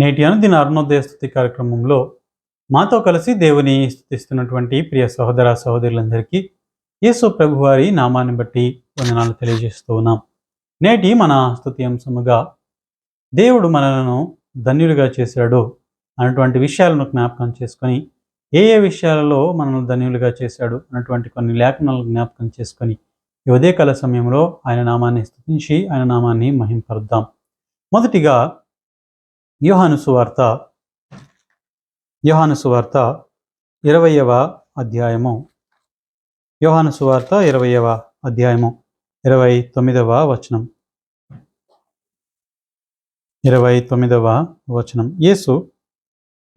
నేటి అనుదిన అరుణోదయ స్థుతి కార్యక్రమంలో మాతో కలిసి దేవుని స్థుతిస్తున్నటువంటి ప్రియ సహోదర సహోదరులందరికీ యేసు ప్రభువారి నామాన్ని బట్టి వందనాలు తెలియజేస్తూ ఉన్నాం. నేటి మన స్థుతి అంశముగా దేవుడు మనలను ధన్యులుగా చేశాడు అన్నటువంటి విషయాలను జ్ఞాపకం చేసుకొని ఏ ఏ విషయాలలో మనల్ని ధన్యులుగా చేశాడు అన్నటువంటి కొన్ని లేఖనాలను జ్ఞాపకం చేసుకొని ఈ ఉదయకాల సమయంలో ఆయన నామాన్ని స్థుతించి ఆయన నామాన్ని మహింపరుద్దాం. మొదటిగా యోహాను సువార్త యోహాను సువార్త ఇరవయవ అధ్యాయము. యోహాను సువార్త ఇరవయవ అధ్యాయము ఇరవై తొమ్మిదవ వచనం. ఇరవై తొమ్మిదవ వచనం. యేసు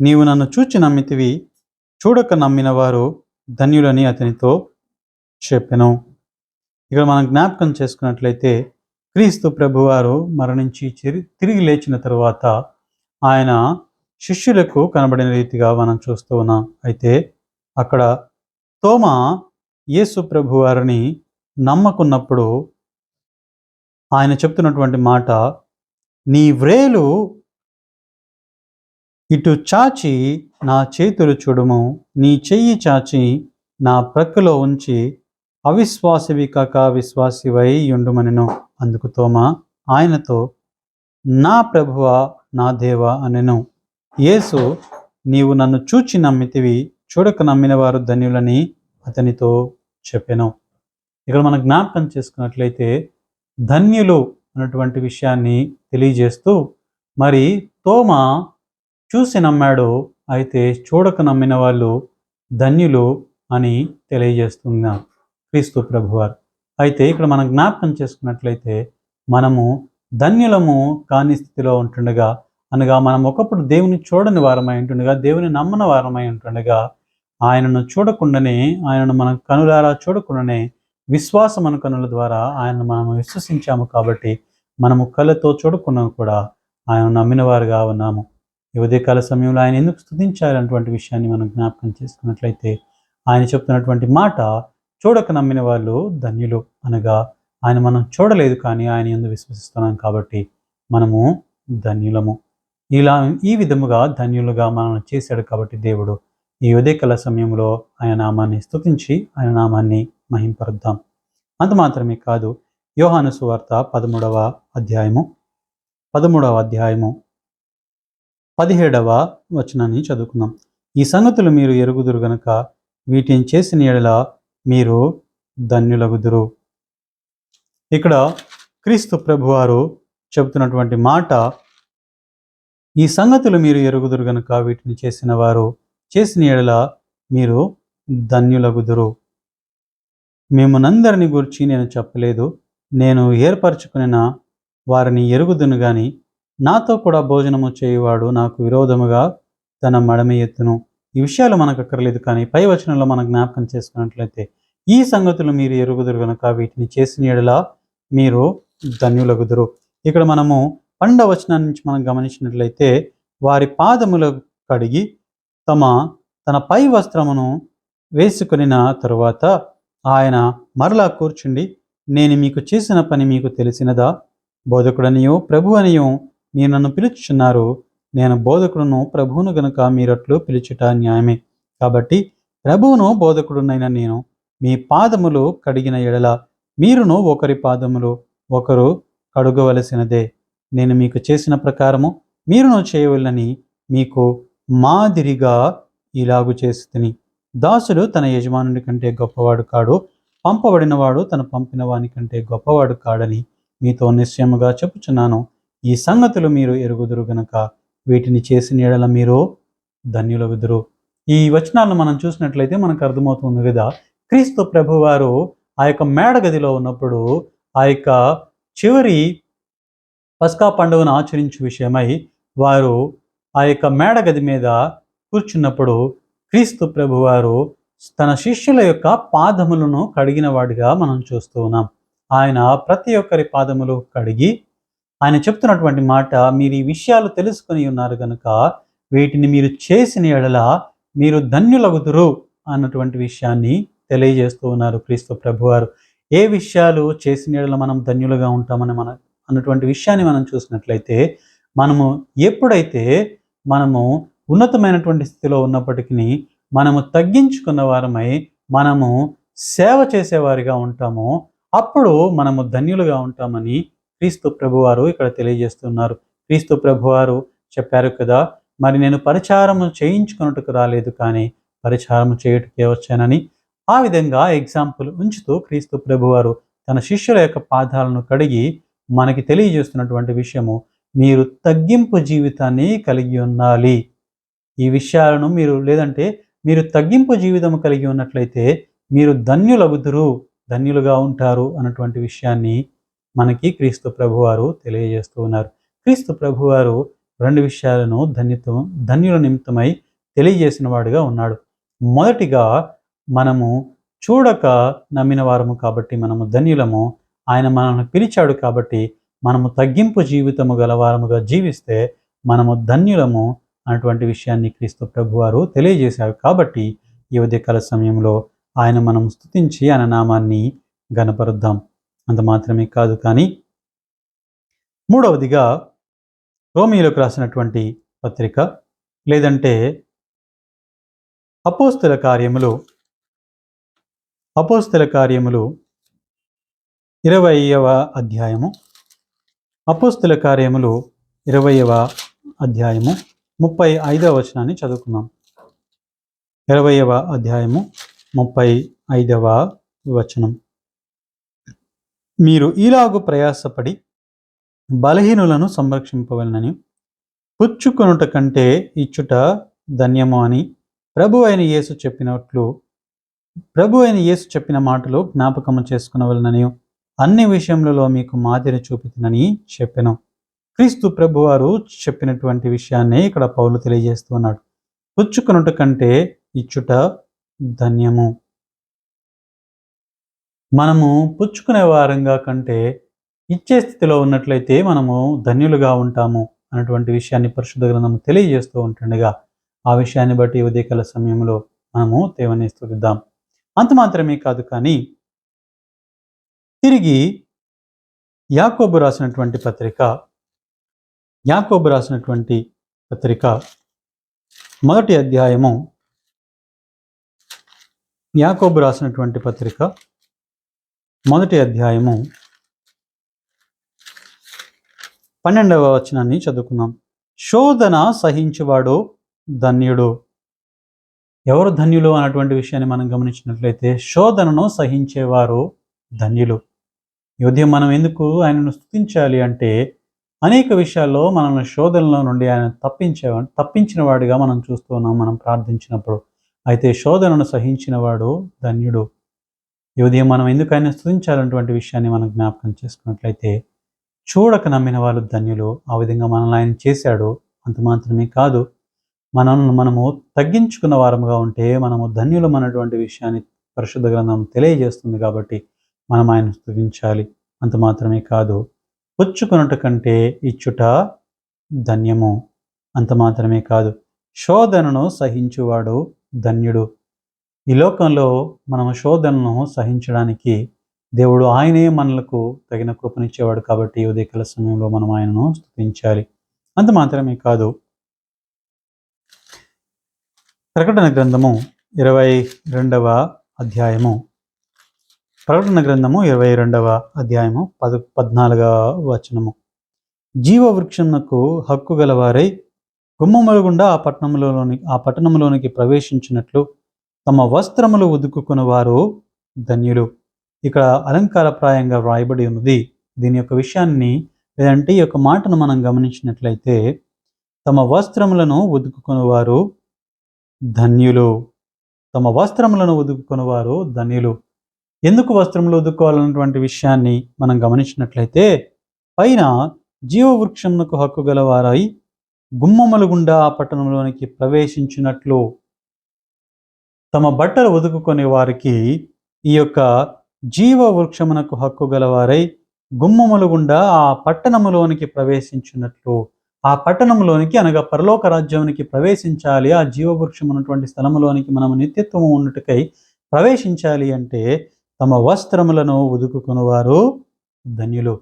నీవు నన్ను చూచి నమ్మితివి చూడక నమ్మిన వారు ధన్యులని అతనితో చెప్పెను. ఇక్కడ మనం జ్ఞాపకం చేసుకున్నట్లయితే క్రీస్తు ప్రభువారు మరణించి చిరి- తిరిగి లేచిన తరువాత ఆయన శిష్యులకు కనబడిన రీతిగా మనం చూస్తూ ఉన్నాం. అయితే అక్కడ తోమ యేసు ప్రభు వారిని నమ్మకున్నప్పుడు ఆయన చెప్తున్నటువంటి మాట నీ వ్రేలు ఇటు చాచి నా చేతులు చూడుము నీ చెయ్యి చాచి నా ప్రక్కలో ఉంచి అవిశ్వాసివి కాక విశ్వాసివై ఉండుమనెను. అందుకు తోమ ఆయనతో నా ప్రభువ నా దేవా అనెను. యేసు నీవు నన్ను చూచి నమ్మితివి చూడక నమ్మిన వారు ధన్యులని అతనితో చెప్పెను. ఇక్కడ మనం జ్ఞాపకం చేసుకున్నట్లయితే ధన్యులు అన్నటువంటి విషయాన్ని తెలియజేస్తూ మరి తోమ చూసి నమ్మాడు అయితే చూడక నమ్మిన వాళ్ళు ధన్యులు అని తెలియజేస్తున్నారు క్రీస్తు ప్రభువారు. అయితే ఇక్కడ మనం జ్ఞాపకం చేసుకున్నట్లయితే మనము ధన్యులము కాని స్థితిలో ఉంటుండగా అనగా మనం ఒకప్పుడు దేవుని చూడని వారమై ఉంటుండగా దేవుని నమ్మని వారమై ఉంటుండగా ఆయనను చూడకుండానే ఆయనను మనం కనులారా చూడకుండానే విశ్వాసమను కనుల ద్వారా ఆయనను మనం విశ్వసించాము కాబట్టి మనము కళ్ళతో చూడకుండా కూడా ఆయన నమ్మిన వారుగా ఉన్నాము. ఈ ఉదయకాల సమయంలో ఆయన ఎందుకు స్థుతించాలన్నటువంటి విషయాన్ని మనం జ్ఞాపకం చేసుకున్నట్లయితే ఆయన చెప్తున్నటువంటి మాట చూడక నమ్మిన వాళ్ళు ధన్యులు అనగా ఆయన మనం చూడలేదు కానీ ఆయన ఎందు విశ్వసిస్తున్నాం కాబట్టి మనము ధన్యులము. ఇలా ఈ విధముగా ధన్యులుగా మనం చేశాడు కాబట్టి దేవుడు ఈ ఉదయకల సమయంలో ఆయన నామాన్ని స్థుతించి ఆయన నామాన్ని మహింపరుద్దాం. అంత మాత్రమే కాదు యోహాను సువార్త పదమూడవ అధ్యాయము పదమూడవ అధ్యాయము పదిహేడవ వచనాన్ని చదువుకుందాం. ఈ సంగతులు మీరు ఎరుగుదురు గనక వీటిని చేసిన ఎడల మీరు ధన్యులగుదురు. ఇక్కడ క్రీస్తు ప్రభువారు చెబుతున్నటువంటి మాట ఈ సంగతులు మీరు ఎరుగుదురు గనుక వీటిని చేసిన వారు చేసిన ఎడల మీరు ధన్యులగుదురు. మిమ్మనందరిని గురించి నేను చెప్పలేదు నేను ఏర్పరచుకున్న వారిని ఎరుగుదును గాని నాతో కూడా భోజనము చేయువాడు నాకు విరోధముగా తన మడమ ఎత్తును. ఈ విషయాలు మనకు అక్కర్లేదు కానీ పై వచనంలో మనం జ్ఞాపకం చేసుకున్నట్లయితే ఈ సంగతులు మీరు ఎరుగుదురు గనుక వీటిని చేసిన ఎడలా మీరు ధన్యులగుదురు ఇక్కడ మనము పన్నెండవ నుంచి మనం గమనించినట్లయితే వారి పాదములు కడిగి తమ తన పై వస్త్రమును వేసుకొనిన తరువాత ఆయన మరలా కూర్చుండి నేను మీకు చేసిన పని మీకు తెలిసినదా? బోధకుడనియో ప్రభు అనియో మీరు నన్ను పిలుచుచున్నారు. నేను బోధకుడును ప్రభువును గనుక మీరట్లు పిలుచుట న్యాయమే. కాబట్టి ప్రభువును బోధకుడునైన నేను మీ పాదములు కడిగిన ఎడల మీరును ఒకరి పాదములు ఒకరు కడుగవలసినదే. నేను మీకు చేసిన ప్రకారము మీరును చేయవలనని మీకు మాదిరిగా ఇలాగు చేసి దాసుడు తన యజమానుడి కంటే గొప్పవాడు కాడు. పంపబడినవాడు తను పంపిన వాని కంటే గొప్పవాడు కాడని మీతో నిశ్చయముగా చెప్పుచున్నాను. ఈ సంగతులు మీరు ఎరుగుదురు గనక వీటిని చేసిన ఎడల మీరు ధన్యులగుదురు. ఈ వచనాలను మనం చూసినట్లయితే మనకు అర్థమవుతుంది కదా క్రీస్తు ప్రభువారు ఆ యొక్క మేడగదిలో ఉన్నప్పుడు ఆ యొక్క చివరి పస్కా పండుగను ఆచరించు విషయమై వారు ఆ యొక్క మేడగది మీద కూర్చున్నప్పుడు క్రీస్తు ప్రభువారు తన శిష్యుల యొక్క పాదములను కడిగిన వాడిగా మనం చూస్తూ ఉన్నాం. ఆయన ప్రతి ఒక్కరి పాదములు కడిగి ఆయన చెప్తున్నటువంటి మాట మీరు ఈ విషయాలు తెలుసుకొని ఉన్నారు కనుక వీటిని మీరు చేసిన ఎడల మీరు ధన్యులగుదురు అన్నటువంటి విషయాన్ని తెలియజేస్తూ ఉన్నారు క్రీస్తు ప్రభువారు. ఏ విషయాలు చేసిన మనం ధన్యులుగా ఉంటామని మన అన్నటువంటి విషయాన్ని మనం చూసినట్లయితే మనము ఎప్పుడైతే మనము ఉన్నతమైనటువంటి స్థితిలో ఉన్నప్పటికీ మనము తగ్గించుకున్న వారమై మనము సేవ చేసేవారిగా ఉంటామో అప్పుడు మనము ధన్యులుగా ఉంటామని క్రీస్తు ప్రభువారు ఇక్కడ తెలియజేస్తున్నారు. క్రీస్తు ప్రభువారు చెప్పారు కదా మరి నేను పరిచారము చేయించుకున్నట్టుకు రాలేదు కానీ పరిచారము చేయుటకే వచ్చానని ఆ విధంగా ఎగ్జాంపుల్ ఉంచుతూ క్రీస్తు ప్రభువారు తన శిష్యుల యొక్క పాదాలను కడిగి మనకి తెలియజేస్తున్నటువంటి విషయము మీరు తగ్గింపు జీవితాన్ని కలిగి ఉండాలి. ఈ విషయాలను మీరు లేదంటే మీరు తగ్గింపు జీవితం కలిగి ఉన్నట్లయితే మీరు ధన్యులగుదురు ధన్యులుగా ఉంటారు అన్నటువంటి విషయాన్ని మనకి క్రీస్తు ప్రభువారు తెలియజేస్తూ ఉన్నారు. క్రీస్తు ప్రభువారు రెండు విషయాలను ధన్యత ధన్యుల నిమిత్తమై తెలియజేసిన వాడుగా ఉన్నాడు. మొదటిగా మనము చూడక నమ్మిన వారము కాబట్టి మనము ధన్యులము. ఆయన మనల్ని పిలిచాడు కాబట్టి మనము తగ్గింపు జీవితము గలవారముగా జీవిస్తే మనము ధన్యులము అన్నటువంటి విషయాన్ని క్రీస్తు ప్రభువారు తెలియజేశారు కాబట్టి ఈ ఉదయకాల సమయంలో ఆయన మనం స్తుతించి ఆయన నామాన్ని గనపరుద్దాం అంత మాత్రమే కాదు కానీ మూడవదిగా రోమిలోకి రాసినటువంటి పత్రిక లేదంటే అపోస్తుల కార్యములు అపోస్తుల కార్యములు ఇరవయవ అధ్యాయము. అపోస్తుల కార్యములు ఇరవయవ అధ్యాయము. ముప్పై ఐదవ వచనాన్ని చదువుకుందాం. ఇరవయవ అధ్యాయము ముప్పై ఐదవ వచనం. మీరు ఈలాగు ప్రయాసపడి బలహీనులను సంరక్షింపవలనని పుచ్చుకొనుట కంటే ఇచ్చుట ధన్యము అని ప్రభు అయిన యేసు చెప్పినట్లు ప్రభు అయిన యేసు చెప్పిన మాటలు జ్ఞాపకము చేసుకునవలనని అన్ని విషయములలో మీకు మాదిరి చూపుతునని చెప్పాను. క్రీస్తు ప్రభువారు చెప్పినటువంటి విషయాన్ని ఇక్కడ పౌలు తెలియజేస్తున్నాడు. పుచ్చుకొనుట కంటే ఇచ్చుట ధన్యము. మనము పుచ్చుకునే వారంగా కంటే ఇచ్చే స్థితిలో ఉన్నట్లయితే మనము ధన్యులుగా ఉంటాము అన్నటువంటి విషయాన్ని పరిశుద్ధ గ్రంథం తెలియజేస్తూ ఉంటుండగా ఆ విషయాన్ని బట్టి ఉదయకాల సమయంలో మనము దేవుని స్థుతిద్దాం. అంత మాత్రమే కాదు కానీ తిరిగి యాకోబు రాసినటువంటి పత్రిక యాకోబు రాసినటువంటి పత్రిక మొదటి అధ్యాయము యాకోబు రాసినటువంటి పత్రిక మొదటి అధ్యాయము పన్నెండవ వచనాన్ని చదువుకుందాం. శోధన సహించువాడు ధన్యుడు. ఎవరు ధన్యులు అన్నటువంటి విషయాన్ని మనం గమనించినట్లయితే శోధనను సహించేవారు ధన్యులు. ఈ ఉదయం మనం ఎందుకు ఆయనను స్తుతించాలి అంటే అనేక విషయాల్లో మనల్ని శోధనలో నుండి ఆయన తప్పించే తప్పించిన వాడిగా మనం చూస్తున్నాం మనం ప్రార్థించినప్పుడు. అయితే శోధనను సహించిన వాడు ధన్యుడు. ఈ ఉదయం మనం ఎందుకు ఆయన స్థుతించాలన్నటువంటి విషయాన్ని మనం జ్ఞాపకం చేసుకున్నట్లయితే చూడక నమ్మిన వాళ్ళు ధన్యులు. ఆ విధంగా మనల్ని ఆయన చేశాడు. అంత మాత్రమే కాదు. మనల్ని మనము తగ్గించుకున్న వారముగా ఉంటే మనము ధన్యులం విషయాన్ని పరిశుద్ధ గ్రంథం తెలియజేస్తుంది కాబట్టి మనం ఆయన స్థుతించాలి అంత మాత్రమే కాదు పుచ్చుకొనుట కంటే ఇచ్చుట ధన్యము. అంత మాత్రమే కాదు శోధనను సహించువాడు ధన్యుడు. ఈ లోకంలో మనము శోధనను సహించడానికి దేవుడు ఆయనే మనలకు తగిన కృపనిచ్చేవాడు కాబట్టి ఈ ఉదయకాల సమయంలో మనం ఆయనను స్తుతించాలి. అంత మాత్రమే కాదు ప్రకటన గ్రంథము ఇరవై రెండవ అధ్యాయము. ప్రకటన గ్రంథము ఇరవై రెండవ అధ్యాయము పద పద్నాలుగవ వచనము. జీవవృక్షమునకు హక్కు గలవారై గుమ్మముల గుండా ఆ పట్టణంలోని ఆ పట్టణంలోనికి ప్రవేశించినట్లు తమ వస్త్రములు ఉదుకుకున్న వారు ధన్యులు. ఇక్కడ అలంకారప్రాయంగా వ్రాయబడి ఉన్నది దీని యొక్క విషయాన్ని లేదంటే ఈ యొక్క మాటను మనం గమనించినట్లయితే తమ వస్త్రములను ఉదుకుకునేవారు ధన్యులు. తమ వస్త్రములను ఉదుకుకునేవారు ధన్యులు. ఎందుకు వస్త్రములు ఉదుకోవాలన్నటువంటి విషయాన్ని మనం గమనించినట్లయితే పైన జీవవృక్షమునకు హక్కు గలవారై గుమ్మముల గుండా ఆ పట్టణంలోనికి ప్రవేశించినట్లు తమ బట్టలు ఉదుకునే వారికి ఈ యొక్క జీవ వృక్షమునకు హక్కు గలవారై గుమ్మముల గుండా ఆ పట్టణములోనికి ప్రవేశించినట్లు ఆ పట్టణంలోనికి అనగా పరలోక రాజ్యానికి ప్రవేశించాలి ఆ జీవవృక్షం ఉన్నటువంటి స్థలములోనికి మనము నిత్యత్వము ఉన్నట్టుకై ప్రవేశించాలి అంటే తమ వస్త్రములను ఉదుకుకొనువారు ధన్యులు.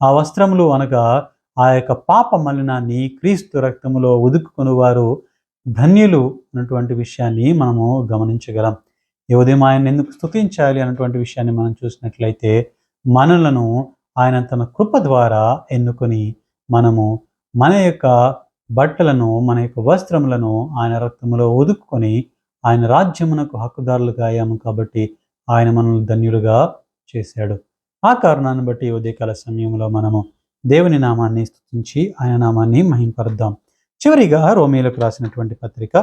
ఆ వస్త్రములు అనగా ఆ యొక్క పాప మలినాన్ని క్రీస్తు రక్తములో ఉదుకుకునేవారు ధన్యులు అన్నటువంటి విషయాన్ని మనము గమనించగలం. ఈ ఉదయం ఆయన ఎందుకు స్తుతించాలి అన్నటువంటి విషయాన్ని మనం చూసినట్లయితే మనలను ఆయన తన కృప ద్వారా ఎన్నుకొని మనము మన యొక్క బట్టలను మన యొక్క వస్త్రములను ఆయన రక్తములో ఒదుక్కొని ఆయన రాజ్యమునకు హక్కుదారులుగా అయ్యాము కాబట్టి ఆయన మనల్ని ధన్యులుగా చేశాడు. ఆ కారణాన్ని బట్టి ఉదయకాల సమయంలో మనము దేవుని నామాన్ని స్థుతించి ఆయన నామాన్ని మహింపరుద్దాం. చివరిగా రోమీలకు రాసినటువంటి పత్రిక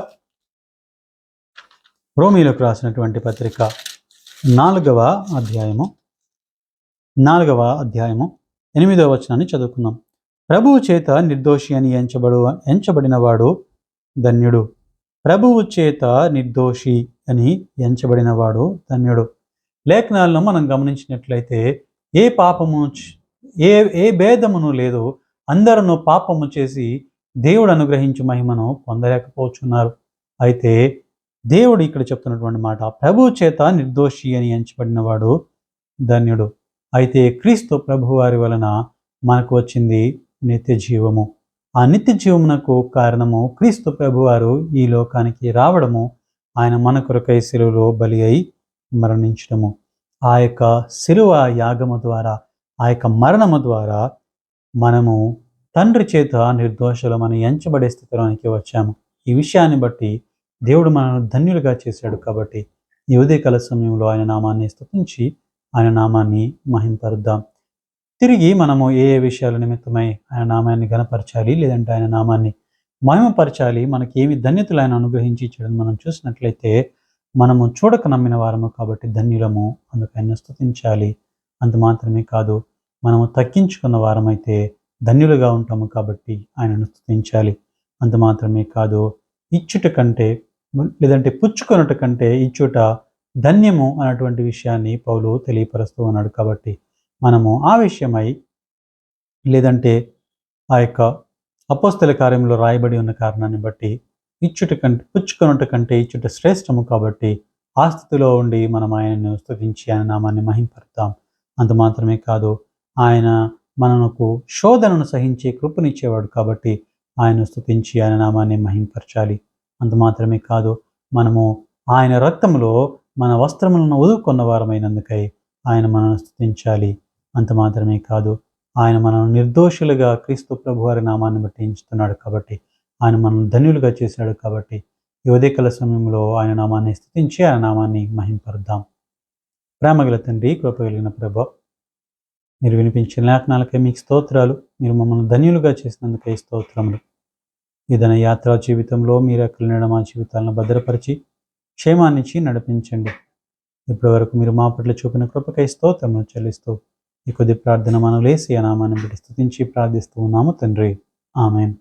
రోమీలకు రాసినటువంటి పత్రిక నాలుగవ అధ్యాయము నాలుగవ అధ్యాయము ఎనిమిదవ వచనాన్ని చదువుకుందాం. ప్రభువు చేత నిర్దోషి అని ఎంచబడు ఎంచబడినవాడు ధన్యుడు. ప్రభువు చేత నిర్దోషి అని ఎంచబడినవాడు ధన్యుడు. లేఖనాలను మనం గమనించినట్లయితే ఏ పాపము ఏ ఏ భేదమును లేదు అందరూ పాపము చేసి దేవుడు అనుగ్రహించు మహిమను పొందలేకపోతున్నారు అయితే దేవుడు ఇక్కడ చెప్తున్నటువంటి మాట ప్రభు చేత నిర్దోషి అని ఎంచబడినవాడు ధన్యుడు. అయితే క్రీస్తు ప్రభువారి వలన మనకు వచ్చింది నిత్య జీవము ఆ నిత్య జీవమునకు కారణము క్రీస్తు ప్రభువారు ఈ లోకానికి రావడము. ఆయన మన కొరకై సెలువులో బలి అయి మరణించడము. ఆ యొక్క శిలువ యాగము ద్వారా ఆ యొక్క మరణము ద్వారా మనము తండ్రి చేత నిర్దోషులమని ఎంచబడే స్థితిలోనికి వచ్చాము. ఈ విషయాన్ని బట్టి దేవుడు మనల్ని ధన్యులుగా చేశాడు కాబట్టి ఈ ఉదయకాల సమయంలో ఆయన నామాన్ని స్థుతించి ఆయన నామాన్ని మహింపరుద్దాం. తిరిగి మనము ఏ ఏ విషయాల నిమిత్తమై ఆయన నామాన్ని గనపరచాలి లేదంటే ఆయన నామాన్ని మహిమపరచాలి మనకి ఏమి ధన్యతలు ఆయన అనుగ్రహించి ఇచ్చాడని మనం చూసినట్లయితే మనము చూడక నమ్మిన వారము కాబట్టి ధన్యులము. అందుకు ఆయన స్థుతించాలి అంత మాత్రమే కాదు మనము తగ్గించుకున్న వారమైతే ధన్యులుగా ఉంటాము కాబట్టి ఆయనను స్తుతించాలి. అంత మాత్రమే కాదు ఇచ్చుట కంటే లేదంటే పుచ్చుకొనుట కంటే ఇచ్చుట ధన్యము అన్నటువంటి విషయాన్ని పౌలు తెలియపరుస్తూ ఉన్నాడు కాబట్టి మనము ఆవేశ్యమై లేదంటే ఆ యొక్క అపోస్తల కార్యంలో రాయబడి ఉన్న కారణాన్ని బట్టి ఇచ్చుట కంటే పుచ్చుకొనుట కంటే ఇచ్చుట శ్రేష్టము కాబట్టి ఆ స్థితిలో ఉండి మనం ఆయనను స్తుతించి ఆయన నామాన్ని మహింపరుతాం. అంత మాత్రమే కాదు ఆయన మనకు శోధనను సహించే కృపనిచ్చేవాడు కాబట్టి ఆయన స్థుతించి ఆయన నామాన్ని మహింపరచాలి. అంత మాత్రమే కాదు మనము ఆయన రక్తములో మన వస్త్రములను వదులుకున్న వారమైనందుకై ఆయన మనను స్తుతించాలి. అంత మాత్రమే కాదు ఆయన మనం నిర్దోషులుగా క్రీస్తు ప్రభు వారి నామాన్ని బట్టి ఎంచుతున్నాడు కాబట్టి ఆయన మనల్ని ధన్యులుగా చేశాడు కాబట్టి ఈ సమయంలో ఆయన నామాన్ని స్థుతించి ఆయన నామాన్ని మహింపరుద్దాం. ప్రేమగల తండ్రి కృప కలిగిన ప్రభ మీరు వినిపించిన లేఖనాలకై మీకు స్తోత్రాలు. మీరు మమ్మల్ని ధన్యులుగా చేసినందుకై స్తోత్రములు. ఇదన యాత్రా జీవితంలో మీరు ఎక్కల మా జీవితాలను భద్రపరిచి క్షేమాన్నిచ్చి నడిపించండి. ఇప్పటి వరకు మీరు మా పట్ల చూపిన కృపకై స్తోత్రములు చెల్లిస్తూ ఈ కొద్ది ప్రార్థన మనం లేసి అనామాన్ని బట్టి ప్రార్థిస్తూ ఉన్నాము తండ్రి. ఆమెన్.